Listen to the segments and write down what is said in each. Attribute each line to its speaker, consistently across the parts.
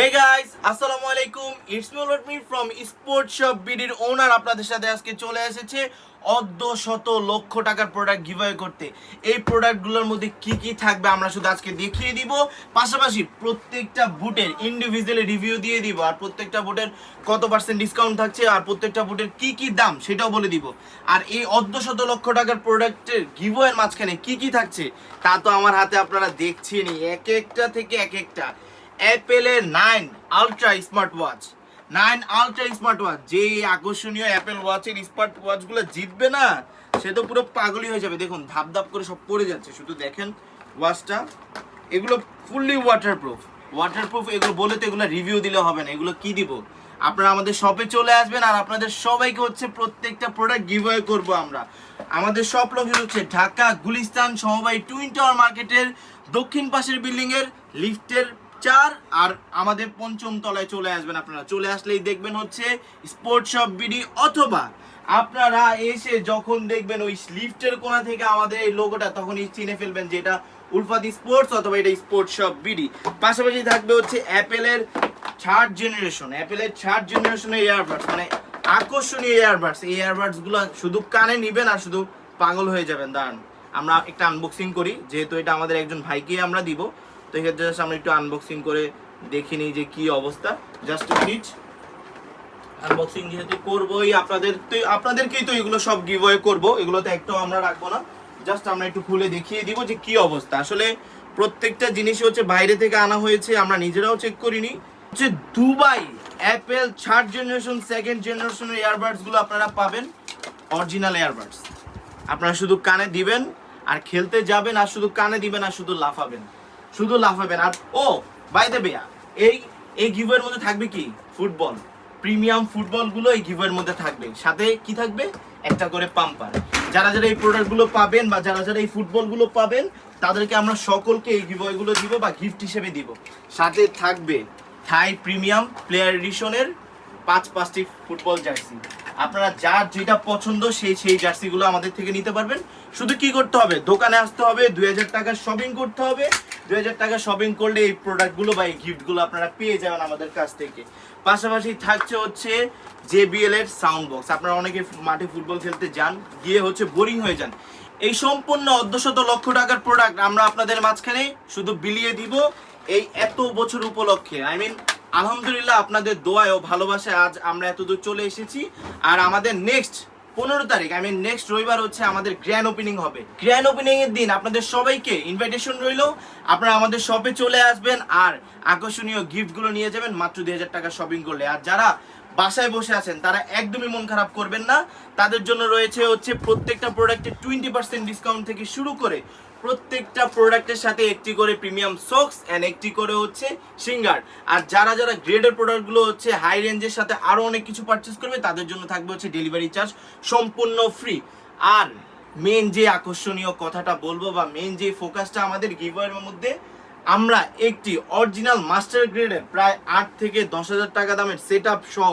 Speaker 1: হে guys আসসালামু আলাইকুম। It's me লট মি ফ্রম স্পোর্ট শপ বিডির ওনার আপনাদের সাথে আজকে চলে এসেছে অর্ধ শত লক্ষ টাকার প্রোডাক্ট গিভওয়ে করতে। এই প্রোডাক্টগুলোর মধ্যে কি কি থাকবে আমরা শুধু আজকে দেখিয়ে দিব। পাশাপাশি প্রত্যেকটা বুটের ইন্ডিভিজুয়ালি রিভিউ দিয়ে দিব। আর প্রত্যেকটা বুটের কত পার্সেন্ট ডিসকাউন্ট থাকছে আর প্রত্যেকটা বুটের কি কি দাম সেটাও বলে দিব। আর এই অর্ধ শত লক্ষ টাকার প্রোডাক্টের গিভওয়ের মাঝখানে কি কি থাকছে, তা তো আমার হাতে আপনারা দেখছেনই। এক একটা থেকে এক একটা। অ্যাপেলের nine ultra smart watch nine ultra smart watch যে আকর্ষণীয় অ্যাপেল ওয়াচের স্মার্ট ওয়াচগুলো জিতবে না, সে তো পুরো পাগলই হয়ে যাবে। দেখুন ধাপ ধাপ করে সব পড়ে যাচ্ছে। শুধু দেখেন ওয়াচটা এগুলো ফুললি ওয়াটারপ্রুফ ওয়াটারপ্রুফ এগুলো বলে তো এগুলো রিভিউ দিলে হবে না। এগুলো কি দিব? আপনারা আমাদের শপে চলে আসবেন আর আপনাদের সবাইকে হচ্ছে প্রত্যেকটা প্রোডাক্ট গিভওয়ে করব আমরা। আমাদের শপ লোকেশন হচ্ছে ঢাকা, গুলিস্তান, সমবায় টুইন টাওয়ার মার্কেটের দক্ষিণ পাশের বিল্ডিং এর লিফটের চার, আর আমাদের পঞ্চম তলায় চলে আসবেন আপনারা। চলে আসলেই দেখবেন হচ্ছে স্পোর্ট শপ বিডি অথবা আপনারা এসে যখন দেখবেন ওই লিফটের কোণা থেকে আমাদের এই লোগোটা তখনই চিনে ফেলবেন যে এটা স্পোর্টস অথবা এটা স্পোর্টস শপ বিডি পাশাপাশি থাকবে হচ্ছে অ্যাপেলের থার্ড জেনারেশন অ্যাপেলের থার্ড জেনারেশনের ইয়ারবাডস মানে আকর্ষণীয় ইয়ারবাডস এই ইয়ারবাডসগুলো শুধু কানে নিবেন আর শুধু পাগল হয়ে যাবেন, দাঁড়ান। আমরা একটা আনবক্সিং করি, যেহেতু এটা আমাদের একজন ভাইকে আমরা দিব। তো এক্ষেত্রে just আমরা একটু আনবক্সিং করে দেখে নিই যে কি অবস্থা। জাস্ট মিনিট আনবক্সিং যেহেতু করবোই আপনাদের, তো আপনাদেরকেই তো এগুলো সব গিভওয়ে করব। এগুলো তো একটাও আমরা রাখব না। জাস্ট আমরা একটু খুলে দেখিয়ে দিব যে কি অবস্থা। আসলে প্রত্যেকটা জিনিসই হচ্ছে বাইরে থেকে আনা হয়েছে, আমরা নিজেরাও চেক করিনি। হচ্ছে Dubai Apple third generation second জেনারেশনের ইয়ারবাডসগুলো আপনারা পাবেন। অরিজিনাল ইয়ারবাডস আপনারা শুধু কানে দিবেন, আর খেলতে যাবেন, আর শুধু কানে দিবেন, আর শুধু লাফাবেন। শুধু লাফাবেন আর, ও বাই দ্য বেয়া এই এই গিভের মধ্যে থাকবে কি? ফুটবল। প্রিমিয়াম ফুটবলগুলো এই গিভের মধ্যে থাকবে। সাথে কি থাকবে? একটা করে পাম্পার। যারা যারা এই প্রোডাক্টগুলো পাবেন বা যারা যারা এই ফুটবলগুলো পাবেন, তাদেরকে আমরা সকলকে এই গিভওয়েগুলো দিব বা গিফট হিসেবে দিব। সাথে থাকবে থাই প্রিমিয়াম প্লেয়ার এডিশনের পাঁচ, পাঁচটি ফুটবল জার্সি। আপনারা যার যেটা পছন্দ সেই সেই জার্সিগুলো আমাদের থেকে নিতে পারবেন। শুধু কি করতে হবে? দোকানে আসতে হবে, দুই হাজার টাকার শপিং করতে হবে দুই হাজার টাকা শপিং করলে এই প্রোডাক্টগুলো বা এই গিফটগুলো আপনারা পেয়ে যাবেন আমাদের কাছ থেকে। পাশাপাশি থাকছে হচ্ছে জেবিএল এর সাউন্ড বক্স আপনারা অনেকে মাঠে ফুটবল খেলতে যান, গিয়ে হচ্ছে বোরিং হয়ে যান। এই সম্পূর্ণ অর্ধশত লক্ষ টাকার প্রোডাক্ট আমরা আপনাদের মাঝখানে শুধু বিলিয়ে দিব এই এত বছর উপলক্ষে। আই মিন আলহামদুলিল্লাহ আপনাদের দোয়ায় ও ভালোবাসায় আজ আমরা এতদূর চলে এসেছি। আর আমাদের নেক্সট পনেরো তারিখ আই মিন নেক্সট রবিবার হচ্ছে আমাদের গ্র্যান্ড ওপেনিং হবে। গ্র্যান্ড ওপেনিং এর দিন আপনাদের সবাইকে ইনভাইটেশন রইল, আপনারা আমাদের শপে চলে আসবেন আর আকর্ষণীয় গিফটগুলো নিয়ে যাবেন, মাত্র দুই হাজার টাকা শপিং করলে। আর যারা বাসায় বসে আছেন, তারা একদমই মন খারাপ করবেন না। তাদের জন্য রয়েছে হচ্ছে প্রত্যেকটা প্রোডাক্টে টোয়েন্টি পার্সেন্ট ডিসকাউন্ট থেকে শুরু করে প্রত্যেকটা প্রোডাক্টের সাথে একটি করে প্রিমিয়াম সক্স অ্যান্ড একটি করে হচ্ছে সিঙ্গার। আর যারা যারা গ্রেডের প্রোডাক্টগুলো হচ্ছে হাই রেঞ্জের সাথে আরও অনেক কিছু পারচেস করবে, তাদের জন্য থাকবে হচ্ছে ডেলিভারি চার্জ সম্পূর্ণ ফ্রি আর মেন যে আকর্ষণীয় কথাটা বলব বা মেন যে ফোকাসটা আমাদের গিভারের মধ্যে, আমরা একটি অরিজিনাল মাস্টার গ্রেডের প্রায় আট থেকে দশ হাজার টাকা দামের সেট সহ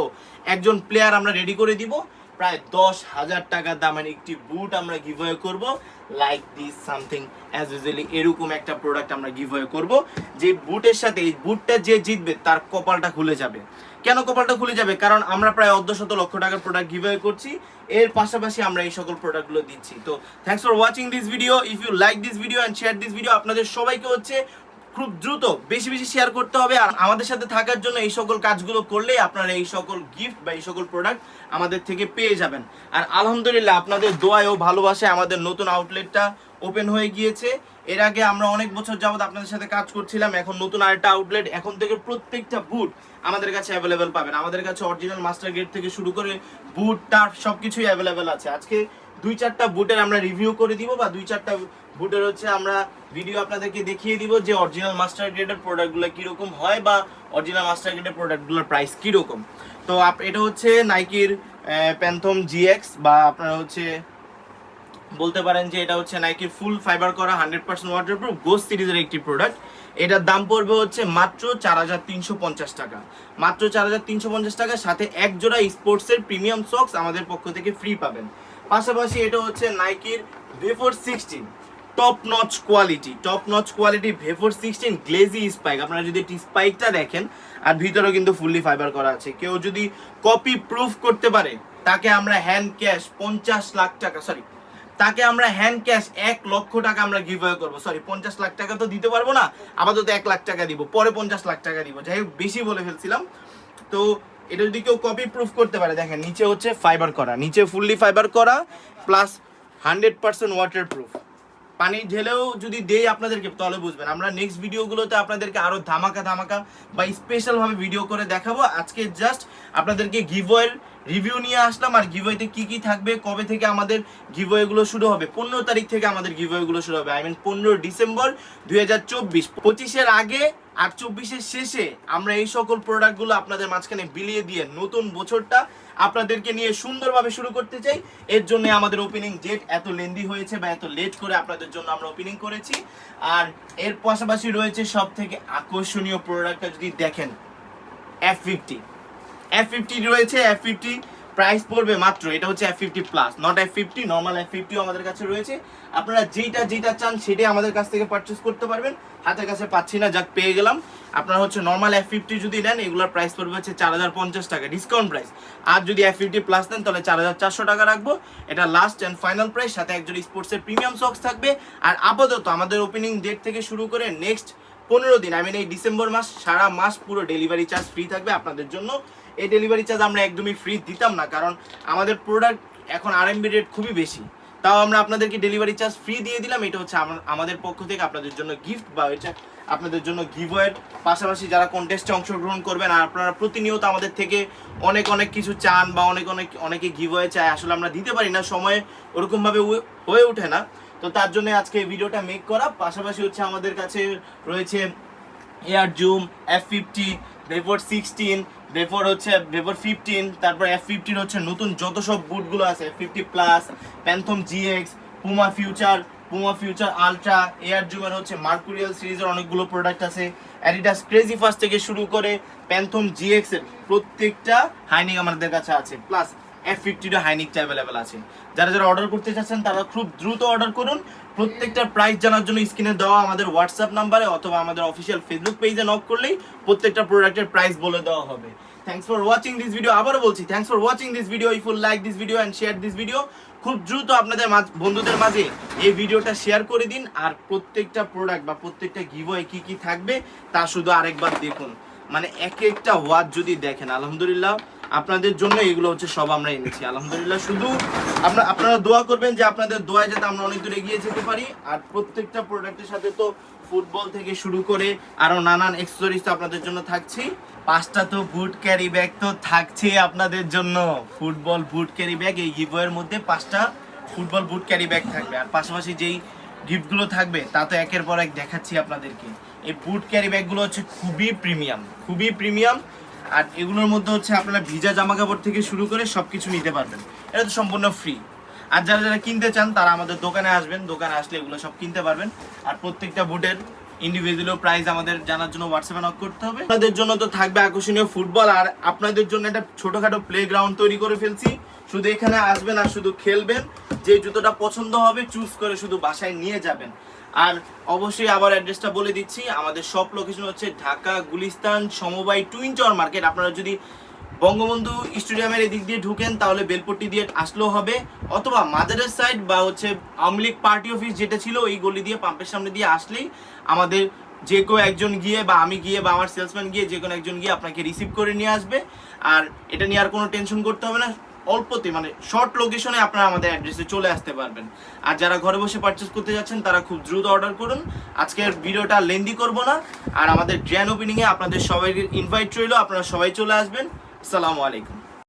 Speaker 1: একজন প্লেয়ার আমরা রেডি করে দিব। প্রায় দশ হাজার টাকা দামের একটি বুট আমরা গিভওয়ে করব। Like this something as usually এরকম একটা প্রোডাক্ট আমরা গিভওয়ে করব। যে বুটের সাথে, এই বুটটা যে জিতবে, তার কপালটা খুলে যাবে। কেন কপালটা খুলে যাবে? কারণ আমরা প্রায় অর্ধশত লক্ষ টাকার প্রোডাক্ট গিভওয়ে করছি। এর পাশাপাশি আমরা এই সকল প্রোডাক্টগুলো দিচ্ছি। তো thanks for watching this video if you like this video and share this video আপনাদের সবাইকে হচ্ছে খুব দ্রুত বেশি বেশি শেয়ার করতে হবে আর আমাদের সাথে থাকার জন্য এই সকল কাজগুলো করলে আপনারা এই সকল গিফট বা এই সকল প্রোডাক্ট আমাদের থেকে পেয়ে যাবেন। আর আলহামদুলিল্লাহ আপনাদের দোয়ায় ও ভালোবাসায় আমাদের নতুন আউটলেটটা ওপেন হয়ে গিয়েছে। এর আগে আমরা অনেক বছর যাবত আপনাদের সাথে কাজ করছিলাম, এখন নতুন আরেকটা আউটলেট এখন থেকে প্রত্যেকটা বুট আমাদের কাছে অ্যাভেলেবেল পাবেন। আমাদের কাছে অরিজিনাল মাস্টার গেট থেকে শুরু করে বুট টার্ফ সব কিছুই অ্যাভেলেবেল আছে। আজকে দুই চারটা বুটের আমরা রিভিউ করে দিব বা দুই চারটা বুটের হচ্ছে আমরা ভিডিও আপনাদেরকে দেখিয়ে দিব যে অরিজিনাল মাস্টার গ্রেডের প্রোডাক্টগুলো কীরকম হয় বা অরিজিনাল মাস্টার গ্রেডের প্রোডাক্টগুলোর প্রাইস কীরকম। তো এটা হচ্ছে নাইকির প্যান্থম জিএক্স বা আপনারা হচ্ছে বলতে পারেন যে এটা হচ্ছে নাইকির ফুল ফাইবার করা হান্ড্রেড পার্সেন্ট ওয়াটার ওয়াটারপ্রুফ গোস সিরিজের একটি প্রোডাক্ট এটার দাম পড়বে হচ্ছে মাত্র চার হাজার তিনশো পঞ্চাশ টাকা। মাত্র চার হাজার তিনশো পঞ্চাশ টাকার সাথে এক জোড়া স্পোর্টসের প্রিমিয়াম সক্স আমাদের পক্ষ থেকে ফ্রি পাবেন। পাশাপাশি এটা হচ্ছে নাইকির Vapor sixteen top notch quality top notch quality Vapor sixteen glazy spike আপনারা যদি এটি স্পাইকটা দেখেন, আর ভিতরেও কিন্তু ফুললি ফাইবার করা আছে। কেউ যদি কপি প্রুফ করতে পারে, তাকে আমরা হ্যান্ড ক্যাশ পঞ্চাশ লাখ টাকা সরি তাকে আমরা হ্যান্ড ক্যাশ এক লক্ষ টাকা আমরা গিভ অ্যাওয়ে করব। সরি পঞ্চাশ লাখ টাকা তো দিতে পারব না, আপাতত এক লাখ টাকা দিব, পরে পঞ্চাশ লাখ টাকা দিব। যাই হোক, বেশি বলে ফেলছিলাম। তো এটা যদি কেউ কপি প্রুফ করতে পারে, দেখেন, নিচে হচ্ছে ফাইবার করা, নিচে ফুললি ফাইবার করা plus hundred percent waterproof পানি ঢেলেও যদি দেই আপনাদেরকে, তাহলে বুঝবেন। আমরা নেক্সট ভিডিওগুলোতে আপনাদেরকে আরও ধামাকা ধামাকা বা স্পেশালভাবে ভিডিও করে দেখাবো। আজকে জাস্ট আপনাদেরকে গিভওয়ের রিভিউ নিয়ে আসলাম আর গিভওয়েতে কি কি থাকবে, কবে থেকে আমাদের গিভওয়ে গুলো শুরু হবে, পনেরো তারিখ থেকে আমাদের গিভওয়ে গুলো শুরু হবে আই মিন পনেরো ডিসেম্বর দুই হাজার চব্বিশ। পঁচিশের আগে আর চব্বিশের শেষে আমরা এই সকল প্রোডাক্টগুলো আপনাদের মাঝখানে বিলিয়ে দিয়ে নতুন বছরটা আপনাদেরকে নিয়ে সুন্দরভাবে শুরু করতে চাই। এর জন্য আমাদের ওপেনিং ডেট এত লেন্দি হয়েছে বা এত লেট করে আপনাদের জন্য আমরা ওপেনিং করেছি। আর এর পাশাপাশি রয়েছে সব থেকে আকর্ষণীয় প্রোডাক্টটা যদি দেখেন এফ ফিফটি এফ ফিফটি রয়েছে এফ ফিফটি প্রাইস পড়বে মাত্র, এটা হচ্ছে F fifty plus not F fifty normal আমাদের কাছে রয়েছে। আপনারা যেটা যেটা চান সেটাই আমাদের কাছ থেকে পারচেস করতে পারবেন, হাতের কাছে পাচ্ছি না, যাক পেয়ে গেলাম। আপনারা হচ্ছে নর্মাল এফ ফিফটি যদি নেন, এগুলোর প্রাইস পড়বে হচ্ছে চার হাজার পঞ্চাশ টাকা ডিসকাউন্ট প্রাইস আর যদি এফ ফিফটি প্লাস নেন, তাহলে চার হাজার চারশো টাকা রাখব। এটা লাস্ট অ্যান্ড ফাইনাল প্রাইস সাথে একজন স্পোর্টসের প্রিমিয়াম সক্স থাকবে। আর আপাতত আমাদের ওপেনিং ডেট থেকে শুরু করে নেক্সট পনেরো দিন আই মিন এই ডিসেম্বর মাস, সারা মাস পুরো ডেলিভারি চার্জ ফ্রি থাকবে আপনাদের জন্য। এই ডেলিভারি চার্জ আমরা একদমই ফ্রি দিতাম না, কারণ আমাদের প্রোডাক্ট এখন আর রেট খুবই বেশি। তাও আমরা আপনাদেরকে ডেলিভারি চার্জ ফ্রি দিয়ে দিলাম, এটা হচ্ছে আমা- আমাদের পক্ষ থেকে আপনাদের জন্য গিফট বা এটা আপনাদের জন্য গিভওয়ের পাশাপাশি যারা কন্টেস্টে অংশগ্রহণ করবেন, আর আপনারা প্রতিনিয়ত আমাদের থেকে অনেক অনেক কিছু চান বা অনেক অনেক, অনেকে গিভওয়ে চায়, আসলে আমরা দিতে পারি না, সময়ে ওরকমভাবে হয়ে- ওঠে না। তো তার জন্য আজকে এই ভিডিওটা মেক করা, পাশাপাশি হচ্ছে আমাদের কাছে রয়েছে Air Zoom F fifty Vapor sixteen Vapor হচ্ছে ভেপর ফিফটিন তারপর এফ ফিফটিন হচ্ছে নতুন যত সব বুটগুলো আছে fifty plus Phantom GX Puma Future Puma Future Ultra Air জুমের হচ্ছে মার্কুরিয়াল সিরিজের অনেকগুলো প্রোডাক্ট আছে। অ্যাডিডাস ক্রেজি ফার্স্ট থেকে শুরু করে প্যান্থম জিএক্সের প্রত্যেকটা হাইনিং আমাদের কাছে আছে। প্লাস এফ ফিফটিটা হাইনিকটা অ্যাভেলেবেল আছে। যারা যারা অর্ডার করতে চাচ্ছেন, তারা খুব দ্রুত অর্ডার করুন। প্রত্যেকটা প্রাইস জানার জন্য স্ক্রিনে দেওয়া আমাদের হোয়াটসঅ্যাপ নাম্বারে অথবা আমাদের অফিসিয়াল ফেসবুক পেজে নক করলেই প্রত্যেকটা প্রোডাক্টের প্রাইস বলে দেওয়া হবে। Thanks for watching this video আবারও বলছি thanks for watching this video if you'll like this video and share this video খুব দ্রুত আপনাদের বন্ধুদের মাঝে এই ভিডিওটা শেয়ার করে দিন। আর প্রত্যেকটা প্রোডাক্ট বা প্রত্যেকটা গিভওয়ে কি কি থাকবে, তা শুধু আরেকবার দেখুন। মানে এক একটা ওয়াজ যদি দেখেন, আলহামদুলিল্লাহ। আপনাদের জন্য এগুলো হচ্ছে সব আমরা এনেছি। আলহামদুলিল্লাহ, শুধু আপনারা আপনারা দোয়া করবেন যে আপনাদের দোয়ায় যাতে আমরা অনেক দূর এগিয়ে যেতে পারি। আর প্রত্যেকটা প্রোডাক্টের সাথে তো ফুটবল থেকে শুরু করে আরও নানান এক্সেসরিজ তো আপনাদের জন্য থাকছে পাঁচটা তো বুট ক্যারি ব্যাগ তো থাকছে আপনাদের জন্য। ফুটবল বুট ক্যারি ব্যাগ এই গিভওয়ের মধ্যে পাঁচটা ফুটবল বুট ক্যারি ব্যাগ থাকবে। আর পাশাপাশি যেই গিফটগুলো থাকবে, তা তো একের পর এক দেখাচ্ছি আপনাদেরকে। এই বুট ক্যারি ব্যাগগুলো হচ্ছে খুবই প্রিমিয়াম খুবই প্রিমিয়াম আর এগুলোর মধ্যে হচ্ছে আপনারা ভিজা জামা কাপড় থেকে শুরু করে সব কিছু নিতে পারবেন। এটা তো সম্পূর্ণ ফ্রি আর যারা যারা কিনতে চান, তারা আমাদের দোকানে আসবেন। দোকানে আসলে এগুলো সব কিনতে পারবেন। আর প্রত্যেকটা বুটের ইন্ডিভিজুয়াল প্রাইস আমাদের জানার জন্য হোয়াটসঅ্যাপে নক করতে হবে। আপনাদের জন্য তো থাকবে আকর্ষণীয় ফুটবল আর আপনাদের জন্য একটা ছোটখাটো প্লে গ্রাউন্ড তৈরি করে ফেলছি। শুধু এখানে আসবেন আর শুধু খেলবেন। যে জুতোটা পছন্দ হবে চুজ করে শুধু বাসায় নিয়ে যাবেন। আর অবশ্যই আবার অ্যাড্রেসটা বলে দিচ্ছি, আমাদের সব লোকেশন হচ্ছে ঢাকা, গুলিস্তান, সমবায় টুইন টাওয়ার মার্কেট আপনারা যদি বঙ্গবন্ধু স্টেডিয়ামের এদিক দিয়ে ঢুকেন, তাহলে বেলপট্টি দিয়ে আসলেও হবে। অথবা মাদারের সাইড বা হচ্ছে আওয়ামী লীগ পার্টি অফিস যেটা ছিল, ওই গলি দিয়ে, পাম্পের সামনে দিয়ে আসলেই আমাদের যে কেউ একজন গিয়ে বা আমি গিয়ে বা আমার সেলসম্যান গিয়ে যে কোনো একজন গিয়ে আপনাকে রিসিভ করে নিয়ে আসবে। আর এটা নিয়ে আর কোনো টেনশন করতে হবে না। অল্পতে মানে শর্ট লোকেশনে আপনারা আমাদের অ্যাড্রেসে চলে আসতে পারবেন। আর যারা ঘরে বসে পারচেস করতে যাচ্ছেন, তারা খুব দ্রুত অর্ডার করুন। আজকের ভিডিওটা লেন্দি করব না। আর আমাদের গ্র্যান্ড ওপেনিংয়ে আপনাদের সবাই ইনভাইট রইল, আপনারা সবাই চলে আসবেন। আসসালামু আলাইকুম।